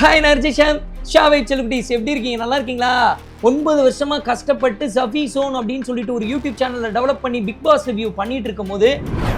Hi நர்ஜிஷம் ஷாவை celebrities எப்படி இருக்கீங்க? நல்லா இருக்கீங்களா? ஒன்பது வருஷமாக கஷ்டப்பட்டு சஃபி சோன் அப்படின்னு சொல்லிட்டு ஒரு யூடியூப் சேனலை டெவலப் பண்ணி பிக் பாஸ் ரிவ்யூ பண்ணிட்டு இருக்கும் போது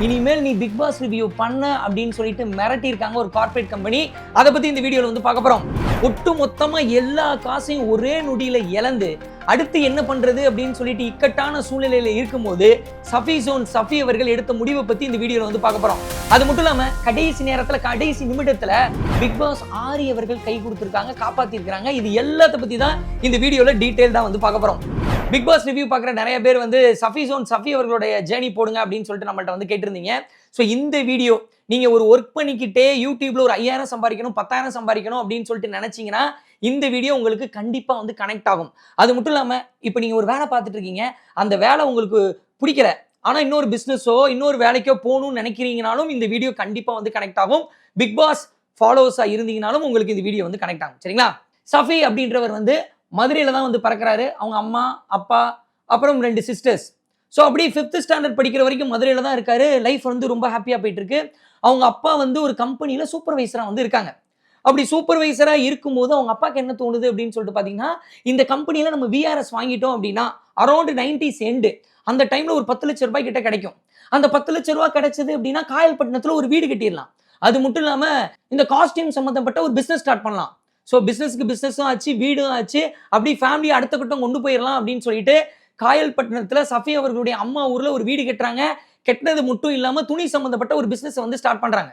இனிமேல் நீ பிக் பாஸ் ரிவ்யூ பண்ண அப்படின்னு சொல்லிட்டு மிரட்டியிருக்காங்க ஒரு கார்ப்பரேட் கம்பெனி அதை பற்றி இந்த வீடியோவில் வந்து பார்க்க போகிறோம் ஒட்டு மொத்தமாக எல்லா காசையும் ஒரே நொடியில் இழந்து அடுத்து என்ன பண்றது அப்படின்னு சொல்லிட்டு இக்கட்டான சூழ்நிலையில இருக்கும்போது சஃபி ஜோன் சஃபி அவர்கள் எடுத்த முடிவை பத்தி இந்த வீடியோல வந்து பார்க்க போறோம். அது மட்டும் இல்லாம கடைசி நேரத்துல கடைசி நிமிடத்துல பிக் பாஸ் ஆரி அவர்கள் கை கொடுத்துருக்காங்க காப்பாத்திருக்காங்க இது எல்லாத்த பத்தி தான் இந்த வீடியோல தான் வந்து பார்க்க போறோம். பிக் பாஸ் ரிவ்யூ பார்க்குற நிறைய பேர் வந்து சஃபி ஜோன் சஃபி அவர்களுடைய ஜேர்னி போடுங்க அப்படின்னு சொல்லிட்டு நம்மள்ட்ட வந்து கேட்டிருந்தீங்க. ஸோ இந்த வீடியோ நீங்கள் ஒரு ஒர்க் பண்ணிக்கிட்டே யூடியூப்ல ஒரு ஐயாயிரம் சம்பாதிக்கணும் பத்தாயிரம் சம்பாதிக்கணும் அப்படின்னு சொல்லிட்டு நினச்சிங்கன்னா இந்த வீடியோ உங்களுக்கு கண்டிப்பாக வந்து கனெக்ட் ஆகும். அது மட்டும் இல்லாமல் இப்போ நீங்கள் ஒரு வேலை பார்த்துட்டு இருக்கீங்க. அந்த வேலை உங்களுக்கு பிடிக்கல. ஆனால் இன்னொரு பிஸ்னஸோ இன்னொரு வேலைக்கோ போகணும்னு நினைக்கிறீங்கனாலும் இந்த வீடியோ கண்டிப்பாக வந்து கனெக்ட் ஆகும். பிக் பாஸ் ஃபாலோவர்ஸா இருந்தீங்கனாலும் உங்களுக்கு இந்த வீடியோ வந்து கனெக்ட் ஆகும். சரிங்களா? சஃபி அப்படின்றவர் வந்து மதுரையில் தான் வந்து பறக்குறாரு. அவங்க அம்மா அப்பா அப்புறம் ரெண்டு சிஸ்டர்ஸ் ஸோ அப்படி ஃபிஃப்த் ஸ்டாண்டர்ட் படிக்கிற வரைக்கும் மதுரையில் தான் இருக்காரு. லைஃப் வந்து ரொம்ப ஹாப்பியாக போயிட்டு இருக்கு. அவங்க அப்பா வந்து ஒரு கம்பெனியில் சூப்பர்வைசராக வந்து இருக்காங்க. அப்படி சூப்பர்வைசராக இருக்கும்போது அவங்க அப்பாவுக்கு என்ன தோணுது அப்படின்னு சொல்லிட்டு பார்த்தீங்கன்னா இந்த கம்பெனியில் நம்ம விஆர்எஸ் வாங்கிட்டோம் அப்படின்னா அரௌண்ட் நைன்டிஸ் எண்டு அந்த டைமில் ஒரு பத்து லட்ச ரூபாய் கிட்ட கிடைக்கும். அந்த பத்து லட்ச ரூபாய் கிடைச்சது அப்படின்னா காயல்பட்டினத்தில் ஒரு வீடு கட்டிடலாம். அது மட்டும் இல்லாமல் இந்த காஸ்டியூம் சம்மந்தப்பட்ட ஒரு பிஸ்னஸ் ஸ்டார்ட் பண்ணலாம். ஸோ பிஸ்னஸ்க்கு பிஸ்னஸும் ஆச்சு வீடும் ஆச்சு அப்படி ஃபேமிலி அடுத்த கட்டம் கொண்டு போயிடலாம் அப்படின்னு சொல்லிட்டு காயல்பட்டினத்தில் சஃபி அவர்களுடைய அம்மா ஊரில் ஒரு வீடு கட்டுறாங்க. கெட்டினது மட்டும் இல்லாமல் துணி சம்மந்தப்பட்ட ஒரு பிஸ்னஸை வந்து ஸ்டார்ட் பண்ணுறாங்க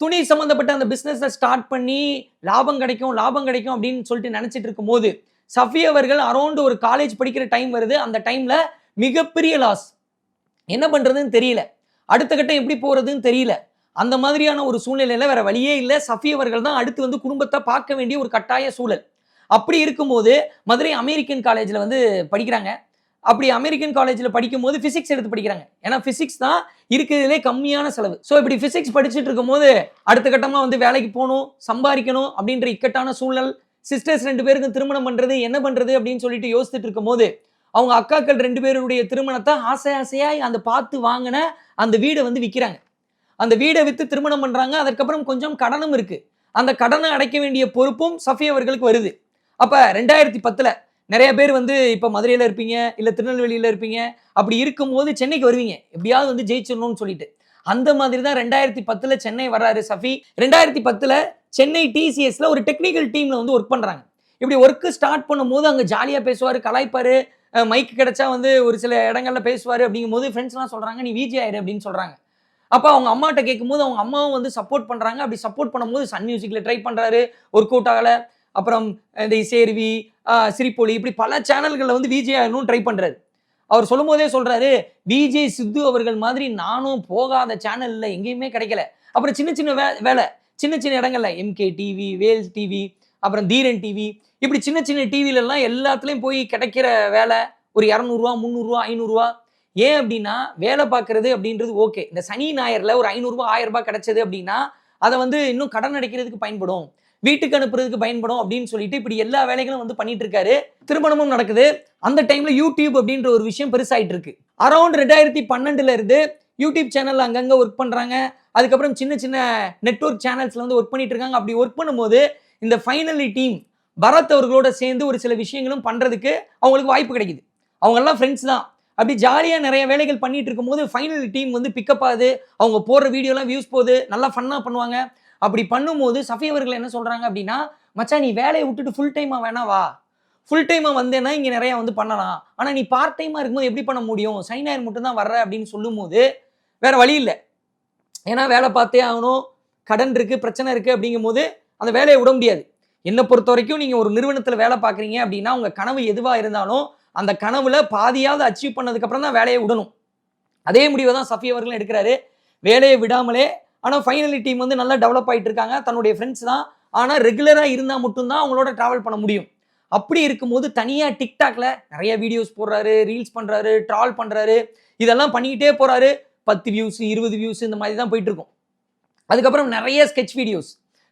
துணி சம்மந்தப்பட்ட அந்த பிஸ்னஸை ஸ்டார்ட் பண்ணி லாபம் கிடைக்கும் லாபம் கிடைக்கும் அப்படின்னு சொல்லிட்டு நினச்சிட்டு இருக்கும்போது சஃபி அவர்கள் அரௌண்ட் ஒரு காலேஜ் படிக்கிற டைம் வருது. அந்த டைமில் மிகப்பெரிய லாஸ் என்ன பண்ணுறதுன்னு தெரியல. அடுத்த கட்டம் எப்படி போகிறதுன்னு தெரியல. அந்த மாதிரியான ஒரு சூழ்நிலையில் வேற வழியே இல்லை. சஃபி அவர்கள் தான் அடுத்து வந்து குடும்பத்தை பார்க்க வேண்டிய ஒரு கட்டாய சூழல். அப்படி இருக்கும்போது மதுரை அமெரிக்கன் காலேஜில் வந்து படிக்கிறாங்க. அப்படி அமெரிக்கன் காலேஜில் படிக்கும்போது ஃபிசிக்ஸ் எடுத்து படிக்கிறாங்க. ஏன்னா ஃபிசிக்ஸ் தான் இருக்கிறதுலே கம்மியான செலவு. ஸோ இப்படி ஃபிசிக்ஸ் படிச்சுட்டு இருக்கும்போது அடுத்த கட்டமாக வந்து வேலைக்கு போகணும் சம்பாதிக்கணும் அப்படின்ற இக்கட்டான சூழல் சிஸ்டர்ஸ் ரெண்டு பேருக்கும் திருமணம் பண்ணுறது என்ன பண்ணுறது அப்படின்னு சொல்லிட்டு யோசிச்சுட்டு இருக்கும்போது அவங்க அக்காக்கள் ரெண்டு பேருடைய திருமணத்தை ஆசை ஆசையாக அந்த பார்த்து வாங்கின அந்த வீடை வந்து விற்கிறாங்க அந்த வீடை விற்று திருமணம் பண்ணுறாங்க அதுக்கப்புறம் கொஞ்சம் கடனும் இருக்குது அந்த கடனை அடைக்க வேண்டிய பொறுப்பும் சஃபி அவர்களுக்கு வருது. அப்போ ரெண்டாயிரத்தி பத்தில் நிறைய பேர் வந்து இப்போ மதுரையில் இருப்பீங்க இல்லை திருநெல்வேலியில் இருப்பீங்க. அப்படி இருக்கும்போது சென்னைக்கு வருவீங்க. எப்படியாவது வந்து ஜெயிச்சிடணும்னு சொல்லிட்டு. அந்த மாதிரி தான் ரெண்டாயிரத்தி பத்தில் சென்னை வர்றாரு சஃபி. ரெண்டாயிரத்தி பத்தில் சென்னை டிசிஎஸ்ல ஒரு டெக்னிக்கல் டீமில் வந்து ஒர்க் பண்ணுறாங்க இப்படி ஒர்க்கு ஸ்டார்ட் பண்ணும்போது அங்கே ஜாலியாக பேசுவார் கலாய்ப்பார். மைக் கிடைச்சா வந்து ஒரு சில இடங்களில் பேசுவார் அப்படிங்கும்போது ஃப்ரெண்ட்ஸ்லாம் சொல்கிறாங்க நீ விஜி ஆயிரு அப்படின்னு சொல்கிறாங்க அப்போ அவங்க அம்மாட்ட கேட்கும்போது அவங்க அம்மாவும் வந்து சப்போர்ட் பண்ணுறாங்க அப்படி சப்போர்ட் பண்ணும்போது சன் மியூசிக்கில் ட்ரை பண்ணுறாரு ஒர்க் அவுட் ஆகலை. அப்புறம் இந்த இசேர்வி சிரிப்பொலி இப்படி பல சேனல்களில் வந்து விஜய் ஆகணும் ட்ரை பண்ணுறாரு அவர் சொல்லும் போதே சொல்கிறாரு விஜய் சித்து அவர்கள் மாதிரி நானும் போகாத சேனலில் எங்கேயுமே கிடைக்கல. அப்புறம் சின்ன சின்ன வே வேலை சின்ன சின்ன இடங்கள்ல எம்கே டிவி வேல் டிவி அப்புறம் தீரன் டிவி இப்படி சின்ன சின்ன டிவிலெல்லாம் எல்லாத்துலேயும் போய் கிடைக்கிற வேலை ஒரு இரநூறுவா முந்நூறுரூவா ஐநூறுரூவா ஏன் அப்படின்னா வேலை பார்க்குறது அப்படின்றது ஓகே இந்த சனி ஞாயிறில் ஒரு ஐநூறுரூவா ஆயிரம் ரூபாய் கிடைச்சது அப்படின்னா அதை வந்து இன்னும் கடன் அடைக்கிறதுக்கு பயன்படும். வீட்டுக்கு அனுப்புறதுக்கு பயன்படும் அப்படின்னு சொல்லிட்டு இப்படி எல்லா வேலைகளும் வந்து பண்ணிட்டு இருக்காரு திருமணமும் நடக்குது. அந்த டைம்ல யூடியூப் அப்படின்ற ஒரு விஷயம் பெருசாயிட்டு இருக்கு அரௌண்ட் ரெண்டாயிரத்தி பன்னெண்டுல இருந்து யூடியூப் சேனல் அங்கங்க ஒர்க் பண்றாங்க. அதுக்கப்புறம் சின்ன சின்ன நெட்ஒர்க் சேனல்ஸ்ல வந்து ஒர்க் பண்ணிட்டு இருக்காங்க அப்படி ஒர்க் பண்ணும்போது இந்த ஃபைனலி டீம் பரத் அவர்களோட சேர்ந்து ஒரு சில விஷயங்களும் பண்றதுக்கு அவங்களுக்கு வாய்ப்பு கிடைக்குது. அவங்க எல்லாம் ஃப்ரெண்ட்ஸ் தான். அப்படி ஜாலியாக நிறைய வேலைகள் பண்ணிட்டு இருக்கும்போது ஃபைனல் டீம் வந்து பிக்கப் ஆகுது. அவங்க போடுற வீடியோலாம் வியூஸ் போகுது. நல்லா ஃபன்னாக பண்ணுவாங்க. அப்படி பண்ணும்போது சஃபி அவர்கள் என்ன சொல்கிறாங்க அப்படின்னா மச்சான் நீ வேலையை விட்டுட்டு ஃபுல் டைமாக வேணா வா. ஃபுல் டைமாக வந்தேன்னா இங்கே நிறையா வந்து பண்ணலாம். ஆனால் நீ பார்ட் டைமாக இருக்கும்போது எப்படி பண்ண முடியும்? சனி ஞாயிறு மட்டும் தான் வர்ற அப்படின்னு சொல்லும்போது வேற வழி இல்லை. ஏன்னா வேலை பார்த்தே ஆகணும். கடன் இருக்குது பிரச்சனை இருக்குது அப்படிங்கும்போது அந்த வேலையை விட முடியாது. என்னை பொறுத்த வரைக்கும் நீங்கள் ஒரு நிறுவனத்தில் வேலை பார்க்குறீங்க அப்படின்னா உங்கள் கனவு எதுவாக இருந்தாலும் அந்த கனவுல பாதியாவது அச்சீவ் பண்ணதுக்கப்புறம் தான் வேலையை விடணும். அதே முடிவை தான் சஃபி அவர்களும் எடுக்கிறாரு. வேலையை விடாமலே ஆனால் ஃபைனலி டீம் வந்து நல்லா டெவலப் ஆகிட்டு இருக்காங்க. தன்னுடைய ஃப்ரெண்ட்ஸ் தான். ஆனால் ரெகுலராக இருந்தால் மட்டும்தான் அவங்களோட ட்ராவல் பண்ண முடியும். அப்படி இருக்கும்போது தனியாக டிக்டாக்ல நிறைய வீடியோஸ் போடுறாரு ரீல்ஸ் பண்ணுறாரு ட்ரால் பண்ணுறாரு இதெல்லாம் பண்ணிக்கிட்டே போகிறாரு பத்து வியூஸ் இருபது வியூஸ் இந்த மாதிரி தான் போயிட்டு இருக்கும். அதுக்கப்புறம் நிறைய ஸ்கெட்ச் வீடியோஸ்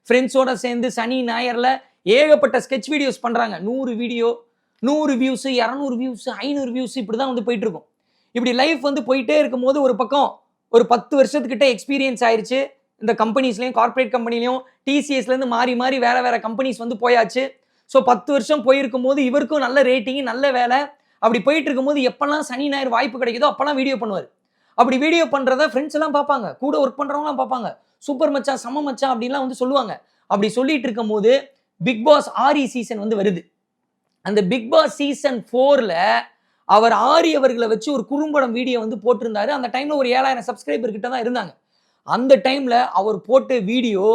ஃப்ரெண்ட்ஸோட சேர்ந்து சனி ஞாயிறில் ஏகப்பட்ட ஸ்கெட்ச் வீடியோஸ் பண்ணுறாங்க நூறு வீடியோ நூறு வியூஸ் இரநூறு வியூஸ் ஐநூறு வியூஸ் இப்படி தான் வந்து போயிட்டு இருக்கும். இப்படி லைஃப் வந்து போயிட்டே இருக்கும்போது ஒரு பக்கம் ஒரு பத்து வருஷத்துக்கிட்ட எக்ஸ்பீரியன்ஸ் ஆயிடுச்சு இந்த கம்பெனிஸ்லையும் கார்ப்பரேட் கம்பெனிலையும் டிசிஎஸ்லேருந்து மாறி மாறி வேற வேற கம்பெனிஸ் வந்து போயாச்சு. ஸோ பத்து வருஷம் போயிருக்கும் போது இவருக்கும் நல்ல ரேட்டிங் நல்ல வேலை. அப்படி போயிட்டு இருக்கும்போது எப்பெல்லாம் சனி ஞாயிறு வாய்ப்பு கிடைக்குதோ அப்பெல்லாம் வீடியோ பண்ணுவார். அப்படி வீடியோ பண்ணுறத ஃப்ரெண்ட்ஸ் எல்லாம் பார்ப்பாங்க. கூட ஒர்க் பண்ணுறவங்களாம் பார்ப்பாங்க. சூப்பர் மச்சான் சம மச்சான் அப்படின்லாம் வந்து சொல்லுவாங்க. அப்படி சொல்லிட்டு இருக்கும்போது பிக் பாஸ் ஆரி சீசன் வந்து வருது. அந்த பிக் பாஸ் சீசன் ஃபோரில் அவர் ஆரி அவர்களை வச்சு ஒரு குறும்படம் வீடியோ வந்து போட்டிருந்தாரு. அந்த டைம்ல ஒரு ஏழாயிரம் சப்ஸ்கிரைபர் கிட்ட தான் இருந்தாங்க. அந்த டைம்ல அவர் போட்ட வீடியோ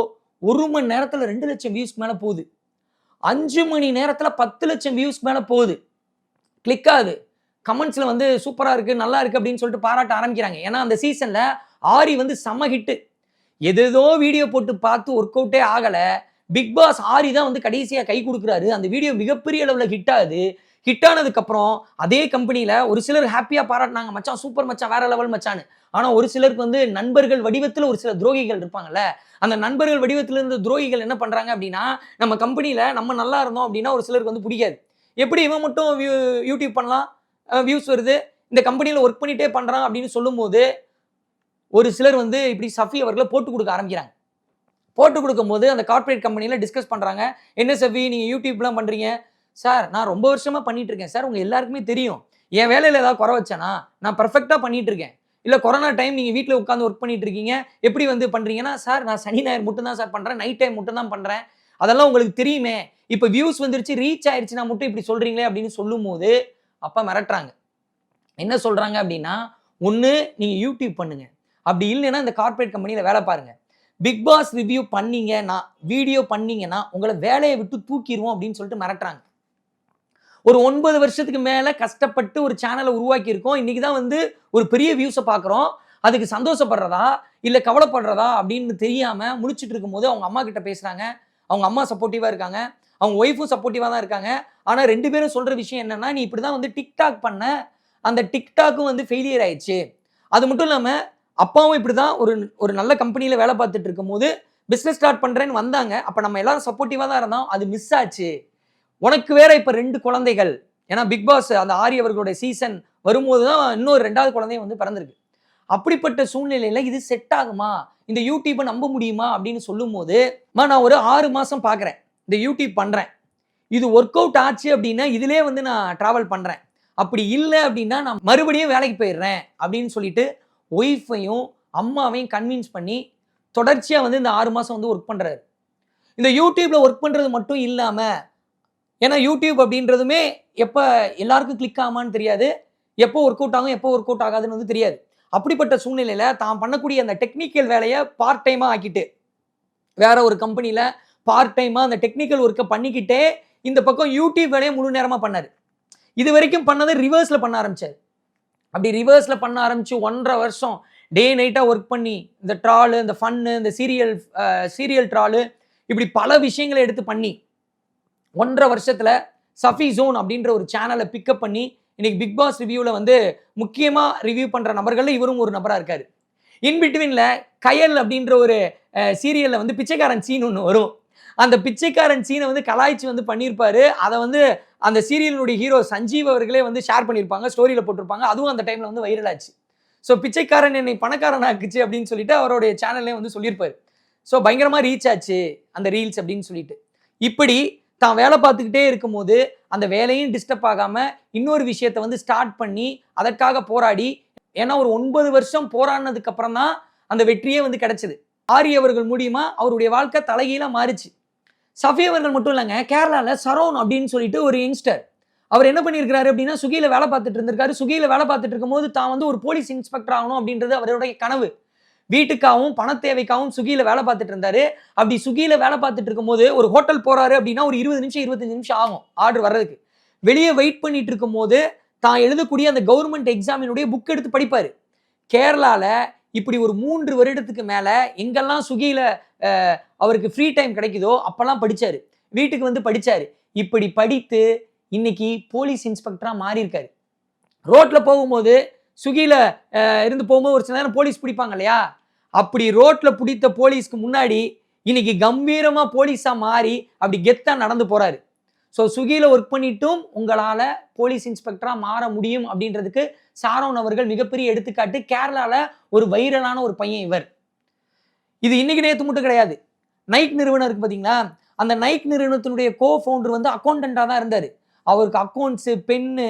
ஒரு மணி நேரத்துல ரெண்டு லட்சம் வியூஸ் மேல போகுது. அஞ்சு மணி நேரத்துல பத்து லட்சம் வியூஸ் மேல போகுது. கிளிக் ஆகுது. கமெண்ட்ஸ்ல வந்து சூப்பரா இருக்கு நல்லா இருக்கு அப்படின்னு சொல்லிட்டு பாராட்ட ஆரம்பிக்கிறாங்க. ஏன்னா அந்த சீசன்ல ஆரி வந்து செம ஹிட்டு எதேதோ வீடியோ போட்டு பார்த்து ஒர்க் அவுட்டே ஆகலை. பிக் பாஸ் ஆரி தான் வந்து கடைசியாக கை கொடுக்குறாரு. அந்த வீடியோ மிகப்பெரிய அளவில் ஹிட் ஆகுது. ஹிட் ஆனதுக்கு அப்புறம் அதே கம்பெனியில் ஒரு சிலர் ஹாப்பியா பாராட்டினாங்க மச்சான் சூப்பர் மச்சான் வேற லெவல் மச்சான்னு. ஆனா ஒரு சிலருக்கு வந்து நண்பர்கள் வடிவத்துல ஒரு சில துரோகிகள் இருப்பாங்கல்ல அந்த நண்பர்கள் வடிவத்துல இருந்த துரோகிகள் என்ன பண்றாங்க அப்படின்னா நம்ம கம்பெனியில் நம்ம நல்லா இருந்தோம் அப்படின்னா ஒரு சிலருக்கு வந்து பிடிக்காது. எப்படி இவன் மட்டும் வியூ யூடியூப் பண்ணலாம்? வியூஸ் வருது. இந்த கம்பெனியில் ஒர்க் பண்ணிட்டே பண்ணுறான் அப்படின்னு சொல்லும்போது ஒரு சிலர் வந்து இப்படி சஃபி அவர்களை போட்டு கொடுக்க ஆரம்பிக்கிறாங்க. போட்டு கொடுக்கும்போது அந்த கார்ப்பரேட் கம்பெனியில் டிஸ்கஸ் பண்ணுறாங்க என்ன சஃபி நீங்கள் யூடியூப்லாம் பண்ணுறீங்க சார் நான் ரொம்ப வருஷமாக பண்ணிட்டு இருக்கேன் சார் உங்கள் எல்லாருக்குமே தெரியும். என் வேலையில் ஏதாவது குறை வச்சேனா நான் பர்ஃபெக்டாக பண்ணிட்டு இருக்கேன் இல்லை கொரோனா டைம் நீங்கள் வீட்டில் உட்காந்து ஒர்க் பண்ணிட்டு இருக்கீங்க எப்படி வந்து பண்ணுறீங்கன்னா சார் நான் சனி ஞாயிறு மட்டும் தான் சார் பண்ணுறேன் நைட் டைம் மட்டும் தான் பண்ணுறேன் அதெல்லாம் உங்களுக்கு தெரியுமே. இப்போ வியூஸ் வந்துருச்சு ரீச் ஆயிருச்சுன்னா மட்டும் இப்படி சொல்கிறீங்களே அப்படின்னு சொல்லும்போது அப்போ மிரட்டுறாங்க. என்ன சொல்கிறாங்க அப்படின்னா ஒன்று நீங்கள் யூடியூப் பண்ணுங்க. அப்படி இல்லைன்னா இந்த கார்ப்பரேட் கம்பெனியில் வேலை பாருங்க. பிக் பாஸ் ரிவ்யூ பண்ணீங்கன்னா வீடியோ பண்ணீங்கன்னா உங்களை வேலையை விட்டு தூக்கிடுவோம் அப்படின்னு சொல்லிட்டு மிரட்டுறாங்க. ஒரு ஒன்பது வருஷத்துக்கு மேலே கஷ்டப்பட்டு ஒரு சேனலை உருவாக்கியிருக்கோம். இன்றைக்கி தான் வந்து ஒரு பெரிய வியூஸை பார்க்குறோம். அதுக்கு சந்தோஷப்படுறதா? இல்லை கவலைப்படுறதா? அப்படின்னு தெரியாமல் முழிச்சிட்டு இருக்கும்போது அவங்க அம்மா கிட்ட பேசுகிறாங்க அவங்க அம்மா சப்போர்ட்டிவாக இருக்காங்க. அவங்க ஒய்ஃபும் சப்போர்ட்டிவாக தான் இருக்காங்க. ஆனால் ரெண்டு பேரும் சொல்கிற விஷயம் என்னென்னா நீ இப்படி தான் வந்து டிக்டாக் பண்ண. அந்த டிக்டாக்கும் வந்து ஃபெயிலியர் ஆயிடுச்சு. அது மட்டும் இல்லாமல் அப்பாவும் இப்படி தான் ஒரு ஒரு நல்ல கம்பெனியில் வேலை பார்த்துட்டு இருக்கும்போது பிஸ்னஸ் ஸ்டார்ட் பண்ணுறேன்னு வந்தாங்க. அப்போ நம்ம எல்லாரும் சப்போர்ட்டிவாக தான் இருந்தோம். அது மிஸ் ஆச்சு. உனக்கு வேற இப்போ ரெண்டு குழந்தைகள். ஏன்னா பிக் பாஸ் அந்த ஆரி அவர்களுடைய சீசன் வரும்போது தான் இன்னொரு ரெண்டாவது குழந்தையும் வந்து பிறந்திருக்கு. அப்படிப்பட்ட சூழ்நிலையில இது செட் ஆகுமா? இந்த யூடியூப்பை நம்ப முடியுமா? அப்படின்னு சொல்லும்போது "அம்மா, நான் ஒரு ஆறு மாசம் பார்க்குறேன் இந்த யூடியூப் பண்றேன். இது ஒர்க் அவுட் ஆச்சு அப்படின்னா இதிலே வந்து நான் ட்ராவல் பண்றேன். அப்படி இல்லை அப்படின்னா நான் மறுபடியும் வேலைக்கு போயிடுறேன். அப்படின்னு சொல்லிட்டு ஒய்ஃபையும் அம்மாவையும் கன்வின்ஸ் பண்ணி தொடர்ச்சியாக வந்து இந்த ஆறு மாதம் வந்து ஒர்க் பண்ணுறாரு இந்த யூடியூப்பில் ஒர்க் பண்ணுறது மட்டும் இல்லாமல் ஏன்னா யூடியூப் அப்படின்றதுமே எப்போ எல்லாருக்கும் கிளிக் ஆகுமான்னு தெரியாது. எப்போ ஒர்க் அவுட் ஆகும் எப்போ ஒர்க் அவுட் ஆகாதுன்னு வந்து தெரியாது. அப்படிப்பட்ட சூழ்நிலையில் தான் பண்ணக்கூடிய அந்த டெக்னிக்கல் வேலையை பார்ட் டைமாக ஆக்கிட்டு வேற ஒரு கம்பெனியில் பார்ட் டைமாக அந்த டெக்னிக்கல் ஒர்க்கை பண்ணிக்கிட்டே இந்த பக்கம் யூடியூப் வேலையை முழு நேரமாக பண்ணார். இது வரைக்கும் பண்ணதை ரிவர்ஸில் பண்ண ஆரம்பிச்சார். அப்படி ரிவர்ஸில் பண்ண ஆரம்பித்து ஒன்றரை வருஷம் டே நைட்டாக ஒர்க் பண்ணி இந்த ட்ராலு இந்த ஃபன்னு இந்த சீரியல் சீரியல் ட்ராலு இப்படி பல விஷயங்களை எடுத்து பண்ணி ஒன்றரை வருஷத்தில் சஃபி ஜோன் அப்படின்ற ஒரு சேனலை பிக்கப் பண்ணி இன்னைக்கு பிக் பாஸ் ரிவ்யூவில் வந்து முக்கியமாக ரிவ்யூ பண்ணுற நபர்களில் இவரும் ஒரு நபராக இருக்கார். இன் பிட்வீனில் கயல் அப்படின்ற ஒரு சீரியலில் வந்து பிச்சைக்காரன் சீன் ஒன்று வரும். அந்த பிச்சைக்காரன் சீனை வந்து கலாய்ச்சி வந்து பண்ணியிருப்பாரு அதை வந்து அந்த சீரியலினுடைய ஹீரோ சஞ்சீவ் அவர்களே வந்து ஷேர் பண்ணியிருப்பாங்க ஸ்டோரியில் போட்டிருப்பாங்க. அதுவும் அந்த டைமில் வந்து வைரல் ஆச்சு. ஸோ பிச்சைக்காரன் என்னை பணக்காரன் ஆக்குச்சு அப்படின்னு சொல்லிட்டு அவருடைய சேனல்லே வந்து சொல்லியிருப்பார் ஸோ பயங்கரமாக ரீச் ஆச்சு அந்த ரீல்ஸ் அப்படின்னு சொல்லிட்டு. இப்படி தான் வேலை பார்த்துக்கிட்டே இருக்கும்போது அந்த வேலையும் டிஸ்டர்ப் ஆகாமல் இன்னொரு விஷயத்தை வந்து ஸ்டார்ட் பண்ணி அதற்காக போராடி ஏன்னா ஒரு ஒன்பது வருஷம் போராடினதுக்கு அப்புறம் தான் அந்த வெற்றியே வந்து கிடைச்சது. ஆரிய அவர்கள் மூலியமா அவருடைய வாழ்க்கை தலைகீழாக மாறிச்சு. சஃபி அவர்கள் மட்டும் இல்லைங்க கேரளாவில் சரோன் அப்படின்னு சொல்லிட்டு ஒரு யங்ஸ்டர் அவர் என்ன பண்ணியிருக்கிறாரு அப்படின்னா சுகியில் வேலை பார்த்துட்டு இருந்திருக்காரு. சுகியில் வேலை பார்த்துட்டு இருக்கும்போது தான் வந்து ஒரு போலீஸ் இன்ஸ்பெக்டர் ஆகணும் அப்படின்றது அவருடைய கனவு. வீட்டுக்காகவும் பண தேவைக்காகவும் சுகியில வேலை பார்த்துட்டு இருந்தாரு. அப்படி சுகியில வேலை பார்த்துட்டு இருக்கும்போது ஒரு ஹோட்டல் போறாரு அப்படின்னா ஒரு இருபது நிமிஷம் இருபத்தஞ்சு நிமிஷம் ஆகும் ஆர்டர் வர்றதுக்கு. வெளியே வெயிட் பண்ணிட்டு இருக்கும்போது தான் எழுதக்கூடிய அந்த கவர்மெண்ட் எக்ஸாமினுடைய புக் எடுத்து படிப்பாரு. கேரளால இப்படி ஒரு மூன்று வருடத்துக்கு மேல எங்கெல்லாம் சுகியில அவருக்கு ஃப்ரீ டைம் கிடைக்குதோ அப்பெல்லாம் படிச்சாரு. வீட்டுக்கு வந்து படிச்சாரு. இப்படி படித்து இன்னைக்கு போலீஸ் இன்ஸ்பெக்டரா மாறியிருக்காரு. ரோட்டில் ரோட்ல போகும்போது சுகியில் இருந்து போகும்போது ஒரு சில நேரம் போலீஸ் பிடிப்பாங்க இல்லையா? அப்படி ரோட்டில் பிடித்த போலீஸ்க்கு முன்னாடி இன்னைக்கு கம்பீரமாக போலீஸாக மாறி அப்படி கெத்தாக நடந்து போகிறாரு ஸோ சுகியில் ஒர்க் பண்ணிட்டும் உங்களால் போலீஸ் இன்ஸ்பெக்டராக மாற முடியும் அப்படின்றதுக்கு சாரோன் அவர்கள் மிகப்பெரிய எடுத்துக்காட்டு கேரளாவில் ஒரு வைரலான ஒரு பையன் இவர். இது இன்னைக்கு நேற்று மட்டும் கிடையாது. நைக் நிறுவனம் இருக்கு பார்த்தீங்களா அந்த நைக் நிறுவனத்தினுடைய கோ ஃபவுண்டர் வந்து அக்கௌண்டண்ட்டாக தான் இருந்தார். அவருக்கு accounts pen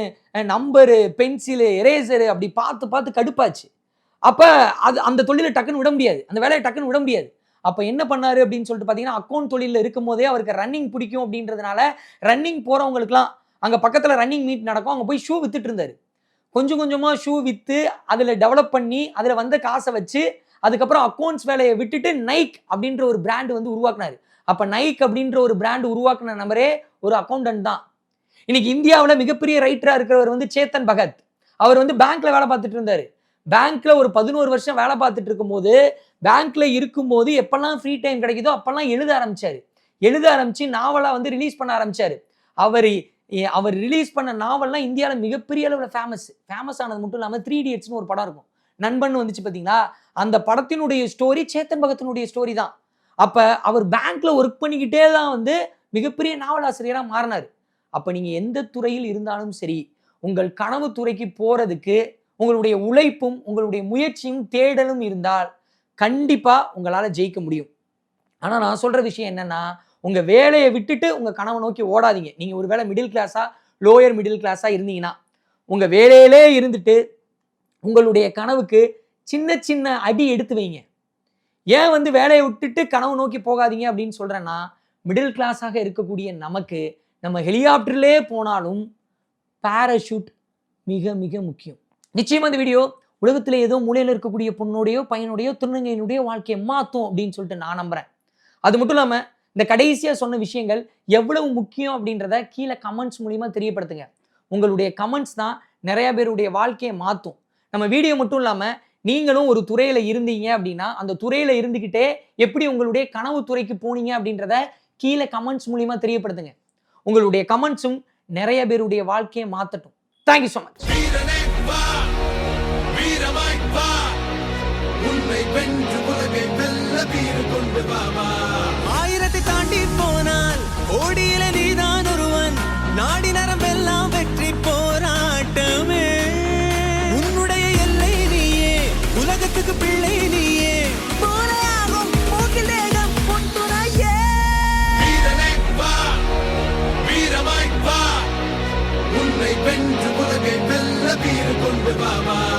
number pencil eraser அப்படி பார்த்து பார்த்து கடுப்பாச்சு. அப்போ அது அந்த தொழிலை டக்குன்னு விட முடியாது. அந்த வேலையை டக்குன்னு விட முடியாது. அப்போ என்ன பண்ணாரு அப்படின்னு சொல்லிட்டு பார்த்தீங்கன்னா அக்கௌண்ட் தொழிலில் இருக்கும் போதே அவருக்கு ரன்னிங் பிடிக்கும் அப்படின்றதுனால ரன்னிங் போகிறவங்களுக்குலாம் அங்கே பக்கத்தில் ரன்னிங் மீட் நடக்கும். அங்கே போய் ஷூ வித்துட்டு இருந்தார். கொஞ்சம் கொஞ்சமாக ஷூ விற்று அதில் டெவலப் பண்ணி அதில் வந்த காசை வச்சு அதுக்கப்புறம் அக்கௌண்ட்ஸ் வேலையை விட்டுட்டு நைக் அப்படின்ற ஒரு பிராண்டு வந்து உருவாக்குனாரு. அப்போ நைக் அப்படின்ற ஒரு பிராண்ட் உருவாக்குன நம்பரே ஒரு அக்கௌண்டன்ட் தான். இன்னைக்கு இந்தியாவில் மிகப்பெரிய ரைட்டராக இருக்கிறவர் வந்து சேத்தன் பகத். அவர் வந்து பேங்க்ல வேலை பார்த்துட்டு இருந்தாரு. பேங்க்ல ஒரு பதினோரு வருஷம் வேலை பார்த்துட்டு இருக்கும்போது பேங்க்ல இருக்கும்போது எப்பெல்லாம் ஃப்ரீ டைம் கிடைக்குதோ அப்பெல்லாம் எழுத ஆரம்பிச்சாரு. எழுத ஆரம்பிச்சு நாவலாக வந்து ரிலீஸ் பண்ண ஆரம்பிச்சாரு. அவர் அவர் ரிலீஸ் பண்ண நாவல்லாம் இந்தியாவில் மிகப்பெரிய அளவில் ஃபேமஸ் ஃபேமஸ் ஆனது மட்டும் இல்லாமல் த்ரீ இடியட்ஸ்னு ஒரு படம் இருக்கும். நண்பன் வந்துச்சு பார்த்தீங்களா அந்த படத்தினுடைய ஸ்டோரி சேத்தன் பகத்தினுடைய ஸ்டோரி தான். அப்போ அவர் பேங்க்ல ஒர்க் பண்ணிக்கிட்டே தான் வந்து மிகப்பெரிய நாவல் ஆசிரியராக மாறினார். அப்போ நீங்கள் எந்த துறையில் இருந்தாலும் சரி உங்கள் கனவு துறைக்கு போகிறதுக்கு உங்களுடைய உழைப்பும் உங்களுடைய முயற்சியும் தேடலும் இருந்தால் கண்டிப்பாக உங்களால் ஜெயிக்க முடியும். ஆனால் நான் சொல்கிற விஷயம் என்னென்னா உங்கள் வேலையை விட்டுட்டு உங்கள் கனவை நோக்கி ஓடாதீங்க. நீங்கள் ஒரு வேளை மிடில் கிளாஸாக லோயர் மிடில் கிளாஸாக இருந்தீங்கன்னா உங்கள் வேலையிலே இருந்துட்டு உங்களுடைய கனவுக்கு சின்ன சின்ன அடி எடுத்து வைங்க. ஏன் வந்து வேலையை விட்டுட்டு கனவு நோக்கி போகாதீங்க அப்படின்னு சொல்கிறேன்னா மிடில் கிளாஸாக இருக்கக்கூடிய நமக்கு நம்ம ஹெலிகாப்டர்லே போனாலும் பேராஷூட் மிக மிக முக்கியம். நிச்சயமாக இந்த வீடியோ உலகத்தில் ஏதோ மூலையில் இருக்கக்கூடிய பொண்ணுடையோ பையனுடையோ திருநங்கையினுடைய வாழ்க்கையை மாற்றும் அப்படின்னு சொல்லிட்டு நான் நம்புகிறேன் அது மட்டும் இல்லாமல் இந்த கடைசியாக சொன்ன விஷயங்கள் எவ்வளவு முக்கியம் அப்படின்றத கீழே கமெண்ட்ஸ் மூலிமா தெரியப்படுத்துங்க. உங்களுடைய கமெண்ட்ஸ் தான் நிறையா பேருடைய வாழ்க்கையை மாற்றும் நம்ம வீடியோ மட்டும் இல்லாமல் நீங்களும் ஒரு துறையில் இருந்தீங்க அப்படின்னா அந்த துறையில் இருந்துக்கிட்டே எப்படி உங்களுடைய கனவு துறைக்கு போனீங்க அப்படின்றத கீழே கமெண்ட்ஸ் மூலிமா தெரியப்படுத்துங்க. உங்களுடைய கமெண்ட்ஸும் நிறைய பேருடைய வாழ்க்கையை மாற்றட்டும் தேங்க்யூ ஸோ மச் ஆயிரத்தை தாண்டி போனால் ஓடியில வீர கொண்டு வா.